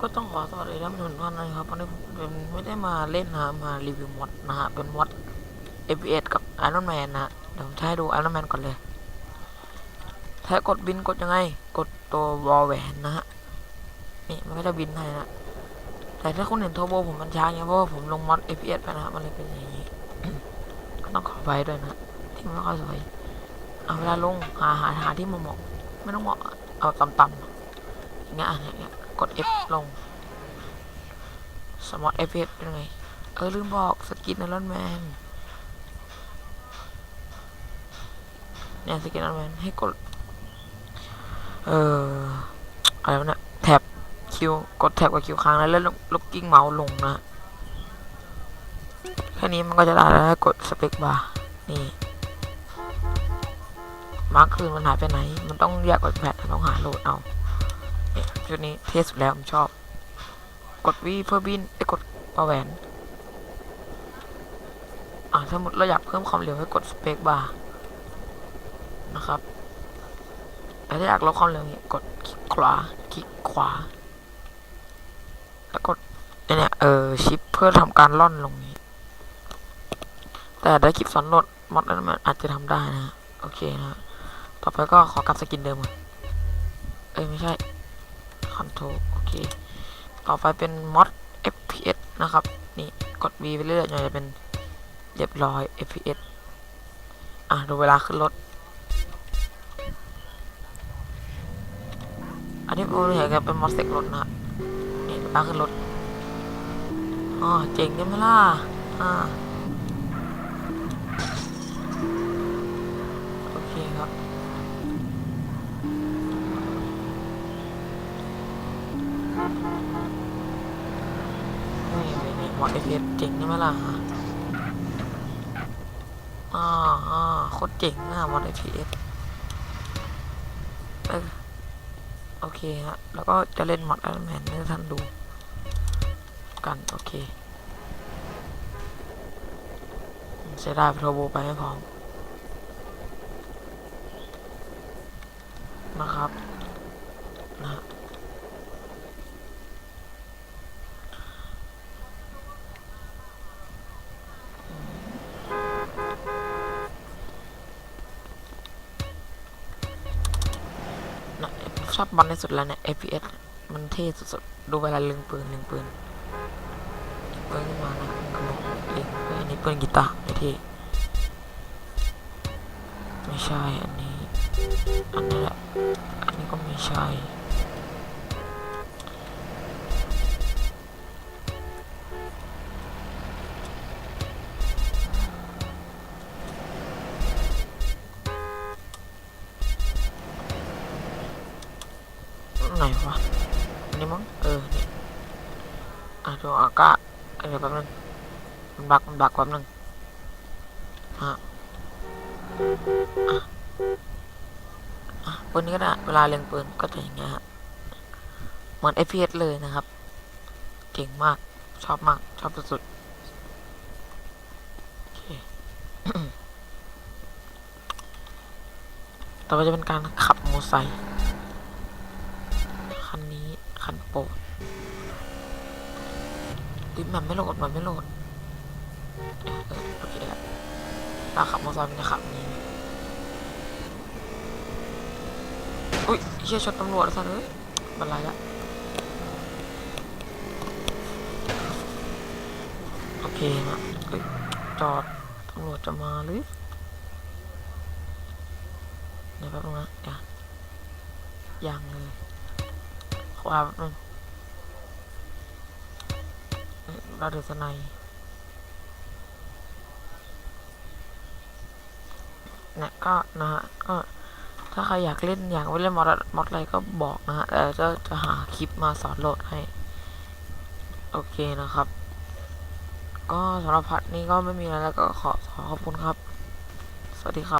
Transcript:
ก็ต้องขอสวัสดีท่านผู้ชมทุกท่านนะครับวันนี้ผมเป็นไม่ได้มาเล่นนะมารีวิวมอดนะฮะเป็นมอด FPS กับ Iron Man นะฮะเดี๋ยวผมให้ดู Iron Man ก่อนเลยถ้ากดบินกดยังไง กดตัววอลแหวนนะฮะนี่มันก็จะบินให้นะแต่ถ้าคุณเห็นโทโบผมมันช้าไงเพราะว่าผมลงมอด FPS ไปนะฮะมันเลยเป็นอย่างนี้ก็ต้องขอไปด้วยนะที่มันไม่ค่อยสวยเอาเวลาลงหาหาหาที่มันเหมาะไม่ต้องเหมาะเอาต่ำๆอย่างเงี้ยอย่างเงี้ย กด F ลง สมอตเอฟเอเป็นไง เออ ลืมบอกสกินไอรอนแมน เนี่ยสกินไอรอนแมน ให้กด เอออะไรวะเนี่ยแท็บคิว กดแท็บกับคิวค้างแล้วเล่นลูกกิ้งเมาส์ลงนะ แค่นี้มันก็จะได้แล้วกดสเปคบาร์นี่มาร์คคืนมันหายไปไหน มันต้องแยกกดแพดต้องหาโหลดเอา ชุดนี้เท่สุดแล้วผมชอบ กดวีเพื่อบินไอ้กดปาแหวน อ่าถ้าสมมติเราอยากเพิ่มความเร็วให้กดสเปคบาร์นะครับแต่ถ้าอยากลดความเร็วนี้กดคลิกขวาคลิกขวา แล้วกดไอเนี่ยเออชิปเพื่อทำการล่อนลงนี้ แต่ได้คลิปสอนโหลดมอดนั้นมันอาจจะทำได้นะฮะโอเคนะ ต่อไปก็ขอกลับสกินเดิมก่อนเอ้ยไม่ใช่ อนโทรโอเค ต่อไปเป็นมอด FPS นะครับ นี่กด V ไปเรื่อยๆจนจะเป็นเรียบร้อย FPS อะ ดูเวลาขึ้นรถ อันนี้ผมเห็นกันเป็นมอดเซ็กรถนะฮะนี่เวลาขึ้นรถ อ๋อ เจ๋งใช่ไหมล่ะ อ่าโอเคครับ นี่นี่นี่มอด FPS เจ๋งใช่ไหมล่ะอ่าอ่าโคตรเจ๋งนะมอด FPS เออโอเคฮะ แล้วก็จะเล่นมอด Iron Man ให้ท่านดู กัน โอเคเสียดายโทรโบไปไม่พร้อมนะครับ นะฮะ นะช อบบอลในสุดแล้วเนี่ย FPS มันเท่สุดๆ ดูเวลาเล็งปืนเล็งปืนปืนขึ้นมานะกระบอกเล็งเฮ้ยอันนี้ปืนกีตาร์ไม่เท่ไม่ใช่ อันนี้ อันนี้แหละ อันนี้ก็ไม่ใช่ ไหนวะอันนี้มั้งเออนี่อะดูอากาศเดี๋ยวแป๊บนึงมันบักมันบักแป๊บนึงฮะอะอะปืนนี้ก็ได้เวลาเล็งปืนก็จะอย่างเงี้ยฮะเหมือน FPS เลยนะครับเก่งมากชอบมาก ชอบสุดๆโอเคต่อไปจะเป็นการขับมอเตอร์ไซค์ คันโปรดดิมันไม่โหลดมันไม่โหลดโอเคและตาขับมอเตอร์ไซค์มันจะขับนี้อุ้ยเชี่ยชนตำรวจซะเลยบันไลละโอเคนะเอ้ยจอดตำรวจจะมาหรือเดี๋ยวแป๊บนึงนะเดี๋ยวยังเลย ขวาแป๊บนึงเราเดือดสไนยเนี่ยก็นะฮะก็ถ้าใครอยากเล่นอยากไปเล่นมอดมอดอะไรก็บอกนะฮะแต่จะจะหาคลิปมาสอนโหลดให้ โอเคนะครับ ก็สำหรับพัดนี้ก็ไม่มีอะไรแล้วก็ขอขอขอบคุณครับ สวัสดีครับ